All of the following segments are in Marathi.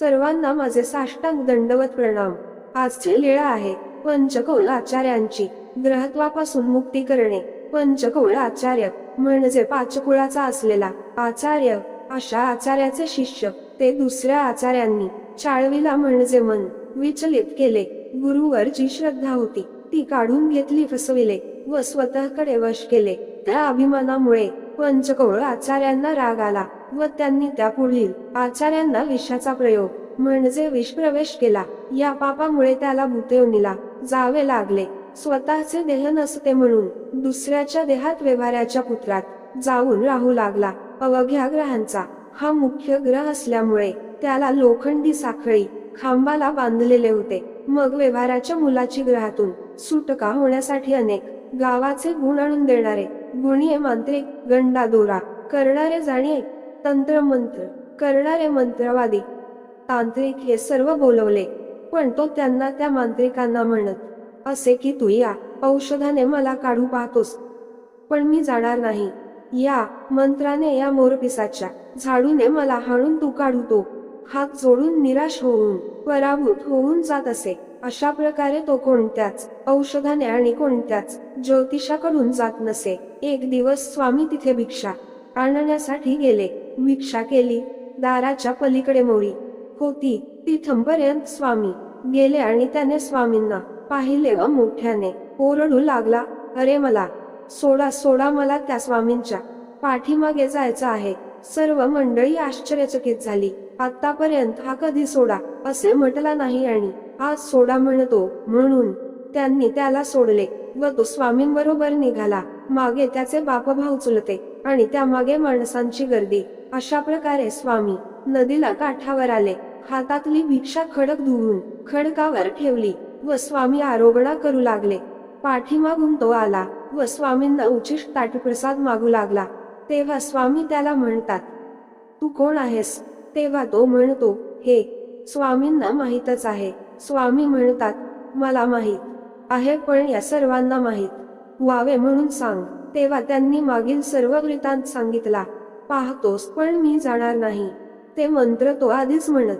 सर्वांना माझे साष्टांग दंडवत प्रणाम. आजची लीळा आहे पंचकौल आचार्यांची ग्रहत्वापासून मुक्ती करणे. पंचकौल आचार्य म्हणजे पाचकुळाचा असलेला आचार्य. अशा आचार्याचे शिष्य. ते दुसऱ्या आचार्यांनी चाळवीला म्हणजे मन विचलित केले. गुरुवर जी श्रद्धा होती. ती काढून घेतली फसविले व स्वतःकडे वश केले. त्या अभिमानामुळे पंचकौळ आचार्यांना राग आला. व त्यांनी त्या पुढील आचार्यांना विषाचा प्रयोग म्हणजे विष प्रवेश केला. या पापामुळे त्याला भूतेवनीला जावे लागले. स्वतःचे देह नसते म्हणून दुसऱ्याच्या देहात व्यवहाराच्या पुत्रात जाऊन राहू लागला. अवघ्या ग्रहांचा हा मुख्य ग्रह असल्यामुळे त्याला लोखंडी साखळी खांबाला बांधलेले होते. मग व्यवहाराच्या मुलाची ग्रहातून सुटका होण्यासाठी अनेक गावाचे गुण आणून देणारे गुणीय मांत्रिक गंडा दोरा करणारे जाणीये तंत्र मंत्र करणारे मंत्रवादी तांत्रिक हे सर्व बोलवले पण तो त्यांना त्या मांत्रिकांना म्हणत असे की तू या औषधाने मला काढू पाहतोस पण मी जाणार नाही. या मंत्राने या मोरपिसाच्या झाडूने मला हाणून तू काढू तो. हात जोडून निराश होऊन पराभूत होऊन जात असे. अशा प्रकारे तो कोणत्याच औषधाने आणि कोणत्याच ज्योतिषाकडून जात नसे. एक दिवस स्वामी तिथे भिक्षा आणण्यासाठी गेले. भिक्षा केली. दाराच्या पलीकडे मोरी होती. तिथंपर्यंत स्वामी. गेले आणि त्याने स्वामींना पाहिले व मोठ्याने ओरडू लागला अरे मला सोडा सोडा मला त्या स्वामींच्या पाठीमागे जायचं आहे. सर्व मंडळी आश्चर्यचकित झाली. आतापर्यंत हा कधी सोडा असे म्हटला नाही आणि आज सोडा म्हणतो म्हणून त्यांनी त्याला सोडले व तो स्वामींबरोबर निघाला. मागे त्याचे बापभाऊ चुलते. आणि त्यामागे माणसांची गर्दी. अशा प्रकारे स्वामी नदीला काठावर आले. हातातली भिक्षा खडक धुवून खडकावर ठेवली व स्वामी आरोगणा करू लागले. पाठीमागून तो आला व स्वामींना उचिष्ट ताटप्रसाद मागू लागला. तेव्हा स्वामी त्याला म्हणतात तू कोण आहेस? तेव्हा तो म्हणतो हे स्वामींना माहीतच आहे. स्वामी म्हणतात मला माहीत आहे पण या सर्वांना माहीत व्हावे म्हणून सांग. तेव्हा त्यांनी मागील सर्व वृत्तांत सांगितला. पाहतोस पण मी जाणार नाही. ते मंत्र तो आधीच म्हणत.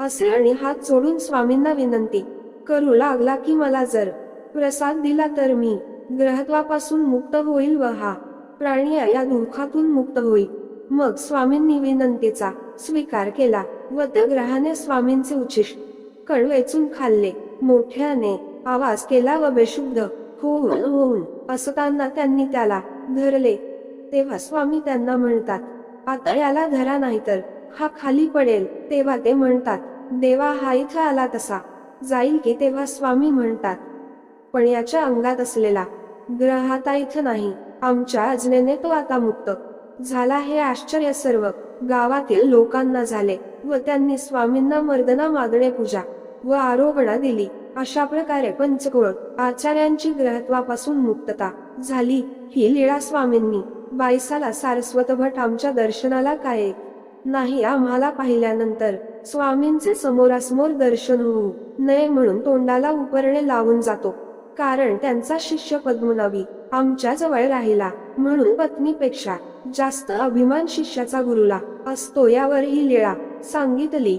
असे आणि हात सोडून स्वामींना विनंती. करू लागला की मला जर प्रसाद दिला तर मी ग्रहत्वापासून मुक्त होईल व हा प्राणी या दुःखातून मुक्त होईल मग स्वामींनी विनंतीचा स्वीकार केला. व त्या ग्रहाने स्वामींचे उच्छिष्ट कण वेचून खाल्ले. मोठ्याने आवाज केला व बेशुद्ध होऊन होऊन असताना त्यांनी त्याला धरले. तेव्हा स्वामी त्यांना म्हणतात आता याला धरा नाही तर हा खाली पडेल. तेव्हा ते म्हणतात देवा हा इथं आला तसा. जाईल की तेव्हा स्वामी म्हणतात पण याच्या अंगात असलेला ग्रह आता इथं नाही. आमच्या अजनेने तो आता मुक्त. झाला हे आश्चर्य सर्व. गावातील लोकांना झाले व त्यांनी स्वामींना मर्दना मागणे पूजा व आरोपणा दिली. अशा प्रकारे पंचकुळ आचार्यांची ग्रहत्वापासून मुक्तता झाली ही लीळा स्वामींनी. बाईसाला सारस्वत भट आमच्या दर्शनाला काय? नाही आम्हाला पाहिल्यानंतर स्वामींचे समोरासमोर दर्शन होऊ नये म्हणून तोंडाला उपरणे लावून जातो. कारण त्यांचा शिष्य पद्मनाभी आमच्या जवळ राहिला म्हणून पत्नीपेक्षा जास्त अभिमान शिष्याचा गुरुला असतो यावर ही लीळा सांगितली.